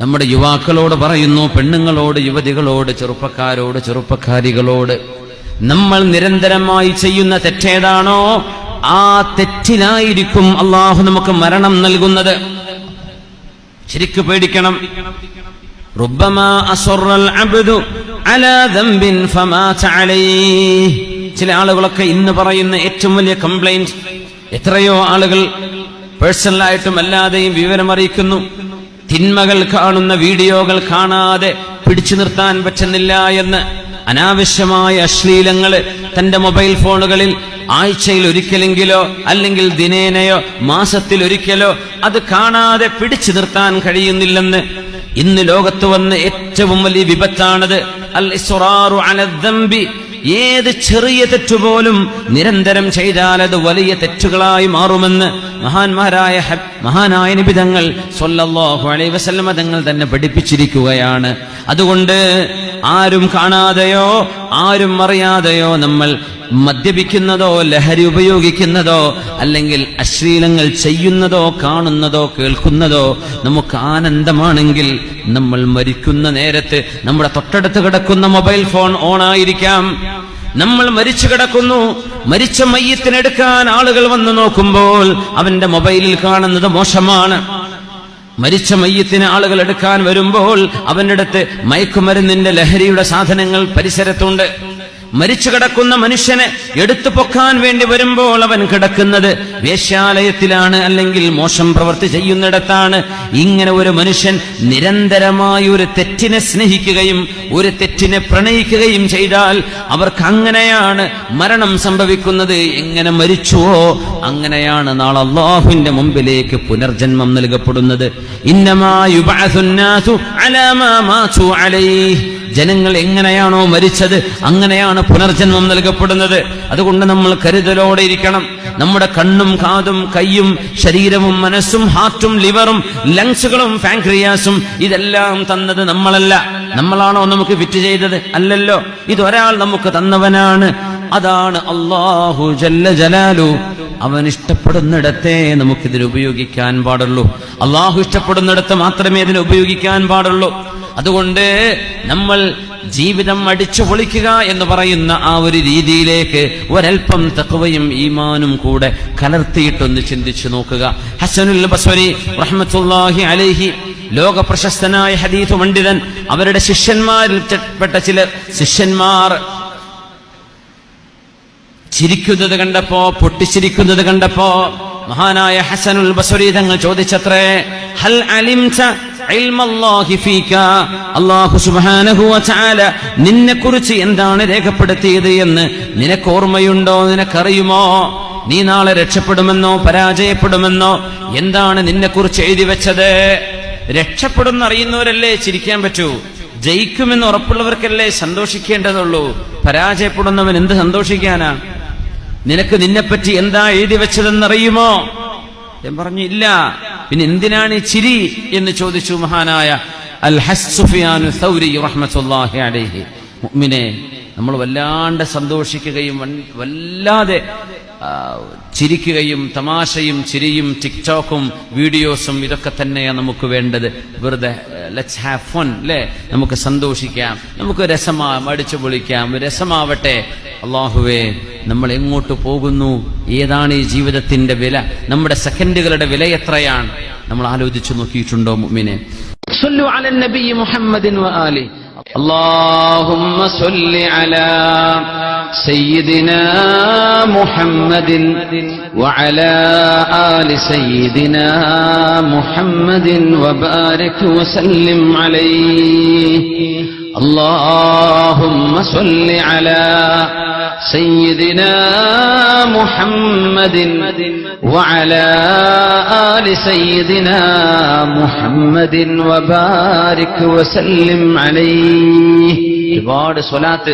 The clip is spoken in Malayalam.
നമ്മുടെ യുവാക്കളോട് പറയുന്നു പെണ്ണുങ്ങളോട് യുവതികളോട് ചെറുപ്പക്കാരോട് ചെറുപ്പക്കാരികളോട് നമ്മൾ നിരന്തരമായി ചെയ്യുന്ന തെറ്റേതാണോ? ആ തെറ്റിനായിരിക്കും അള്ളാഹു നമുക്ക് മരണം നൽകുന്നത്. ശരിക്കു പേടിക്കണം. ചില ആളുകളൊക്കെ ഇന്ന് പറയുന്ന ഏറ്റവും വലിയ കംപ്ലൈന്റ് എത്രയോ ആളുകൾ പേഴ്സണലായിട്ടും അല്ലാതെയും വിവരം അറിയിക്കുന്നു തിന്മകൾ കാണുന്ന വീഡിയോകൾ കാണാതെ പിടിച്ചു നിർത്താൻ പറ്റുന്നില്ല എന്ന് അനാവശ്യമായ അശ്ലീലങ്ങൾ തന്റെ മൊബൈൽ ഫോണുകളിൽ ആഴ്ചയിൽ ഒരിക്കലെങ്കിലോ അല്ലെങ്കിൽ ദിനേനയോ മാസത്തിൽ ഒരിക്കലോ അത് കാണാതെ പിടിച്ചു നിർത്താൻ കഴിയുന്നില്ലെന്ന് ഇന്ന് ലോകത്ത് വന്ന ഏറ്റവും വലിയ വിപത്താണത് അൽ ഇസ്റാറു അല ദംബി ഏത് ചെറിയ തെറ്റുപോലും നിരന്തരം ചെയ്താൽ അത് വലിയ തെറ്റുകളായി മാറുമെന്ന് മഹാന്മാരായ മഹാനായ നിബിതങ്ങൾ സൊല്ലാഹു അലൈ വസല്ലമ തങ്ങൾ തന്നെ പഠിപ്പിച്ചിരിക്കുകയാണ്. അതുകൊണ്ട് ആരും കാണാതെയോ ആരും അറിയാതെയോ നമ്മൾ മദ്യപിക്കുന്നതോ ലഹരി ഉപയോഗിക്കുന്നതോ അല്ലെങ്കിൽ അശ്ലീലങ്ങൾ ചെയ്യുന്നതോ കാണുന്നതോ കേൾക്കുന്നതോ നമുക്ക് ആനന്ദമാണെങ്കിൽ നമ്മൾ മരിക്കുന്ന നേരത്ത് നമ്മുടെ തൊട്ടടുത്ത് കിടക്കുന്ന മൊബൈൽ ഫോൺ ഓൺ ആയിരിക്കാം നമ്മൾ മരിച്ചു കിടക്കുന്നു. മരിച്ച മയ്യത്തിനെടുക്കാൻ ആളുകൾ വന്നു നോക്കുമ്പോൾ അവന്റെ മൊബൈലിൽ കാണുന്നത് മോശമാണ്. മരിച്ച മയ്യത്തിന് ആളുകൾ എടുക്കാൻ വരുമ്പോൾ അവന്റെ അടുത്ത് മയക്കുമരുന്നിന്റെ ലഹരിയുടെ സാധനങ്ങൾ പരിസരത്തുണ്ട്. മരിച്ചു കിടക്കുന്ന മനുഷ്യനെ എടുത്തു പൊക്കാൻ വേണ്ടി വരുമ്പോൾ അവൻ കിടക്കുന്നത് വേശ്യാലയത്തിലാണ് അല്ലെങ്കിൽ മോശം പ്രവൃത്തി ചെയ്യുന്നിടത്താണ്. ഇങ്ങനെ ഒരു മനുഷ്യൻ നിരന്തരമായി ഒരു തെറ്റിനെ സ്നേഹിക്കുകയും ഒരു തെറ്റിനെ പ്രണയിക്കുകയും ചെയ്താൽ അവർക്ക് അങ്ങനെയാണ് മരണം സംഭവിക്കുന്നത്. എങ്ങനെ മരിച്ചുവോ അങ്ങനെയാണ് നാളെ അള്ളാഹുവിന്റെ മുമ്പിലേക്ക് പുനർജന്മം നൽകപ്പെടുന്നത്. ഇന്നമായു അലൈഹി. ജനങ്ങൾ എങ്ങനെയാണോ മരിച്ചത് അങ്ങനെയാണ് പുനർജന്മം നൽകപ്പെടുന്നത്. അതുകൊണ്ട് നമ്മൾ കരുതലോടെ ഇരിക്കണം. നമ്മുടെ കണ്ണും കാതും കൈയും ശരീരവും മനസ്സും ഹാർട്ടും ലിവറും ലങ്സുകളും പാൻക്രിയാസും ഇതെല്ലാം തന്നത് നമ്മളല്ല. നമ്മളാണോ നമുക്ക് ഫിറ്റ് ചെയ്തത്? അല്ലല്ലോ. ഇതൊരാൾ നമുക്ക് തന്നവനാണ്. അതാണ് അള്ളാഹു ജല്ല ജലാലു. അവൻ ഇഷ്ടപ്പെടുന്നിടത്തെ നമുക്കിതിന് ഉപയോഗിക്കാൻ പാടുള്ളൂ. അള്ളാഹു ഇഷ്ടപ്പെടുന്നിടത്ത് മാത്രമേ ഇതിനെ ഉപയോഗിക്കാൻ പാടുള്ളൂ. അതുകൊണ്ട് നമ്മൾ ജീവിതം അടിച്ചു പൊളിക്കുക എന്ന് പറയുന്ന ആ ഒരു രീതിയിലേക്ക് ഒരൽപ്പം തക്കവയും ഈമാനും കൂടെ കലർത്തിയിട്ടൊന്ന് ചിന്തിച്ചു നോക്കുക. ഹസനുൽ ബസ്വരി റഹ്മത്തുല്ലാഹി അലൈഹി ലോക പ്രശസ്തനായ ഹദീഫ് പണ്ഡിതൻ അവരുടെ ശിഷ്യന്മാരിൽ പെട്ട ചില ശിഷ്യന്മാർ ചിരിക്കുന്നത് കണ്ടപ്പോ പൊട്ടിച്ചിരിക്കുന്നത് കണ്ടപ്പോ മഹാനായ ഹസനുൽ ബസ്വരി തങ്ങൾ ചോദിച്ചത്രേ ഹൽ അലിംത നിന്നെ കുറിച്ച് എന്താണ് രേഖപ്പെടുത്തിയത് എന്ന് നിനക്ക് ഓർമ്മയുണ്ടോ? നിനക്കറിയുമോ? നീ നാളെ രക്ഷപ്പെടുമെന്നോ? പരാജയപ്പെടുമെന്നോ? എന്താണ് നിന്നെ കുറിച്ച് എഴുതി വെച്ചത്? രക്ഷപ്പെടും അറിയുന്നവരല്ലേ ചിരിക്കാൻ പറ്റൂ? ജയിക്കുമെന്ന് ഉറപ്പുള്ളവർക്കല്ലേ സന്തോഷിക്കേണ്ടതുള്ളൂ? പരാജയപ്പെടുന്നവൻ എന്ത് സന്തോഷിക്കാനാ? നിനക്ക് നിന്നെപ്പറ്റി എന്താ എഴുതി വെച്ചതെന്നറിയുമോ? ഞാൻ പറഞ്ഞു ഇല്ല പിന്നെ എന്തിനാണ് ഈ ചിരി എന്ന് ചോദിച്ചു മഹാനായ അൽ ഹസ്സുഫിയാനു സൗരി നമ്മൾ വല്ലാണ്ട് സന്തോഷിക്കുകയും വല്ലാതെ ചിരിക്കുകയും തമാശയും ചിരിയും ടിക്ടോക്കും വീഡിയോസും ഇതൊക്കെ തന്നെയാണ് നമുക്ക് വേണ്ടത്. വെറുതെ ലെറ്റ്സ് ഹാവ് ഫൺ അല്ലേ നമുക്ക് സന്തോഷിക്കാം. നമുക്ക് രസമാ അടിച്ചു പൊളിക്കാം. രസമാവട്ടെ. അള്ളാഹുവേ നമ്മൾ എങ്ങോട്ട് പോകുന്നു? ഏതാണ് ഈ ജീവിതത്തിന്റെ വില? നമ്മുടെ സെക്കൻഡുകളുടെ വില എത്രയാണ്? നമ്മൾ ആലോചിച്ചു നോക്കിയിട്ടുണ്ടോ മുമ്മിനെ അള്ളാഹുമ്മ على النبي محمد وآله اللهم صل على سيدنا محمد وعلى آل سيدنا محمد وبارك وسلم عليه اللهم صل على سيدنا محمد وعلى آل سيدنا محمد وبارك وسلم عليه ഒരുപാട് സ്വലാത്ത്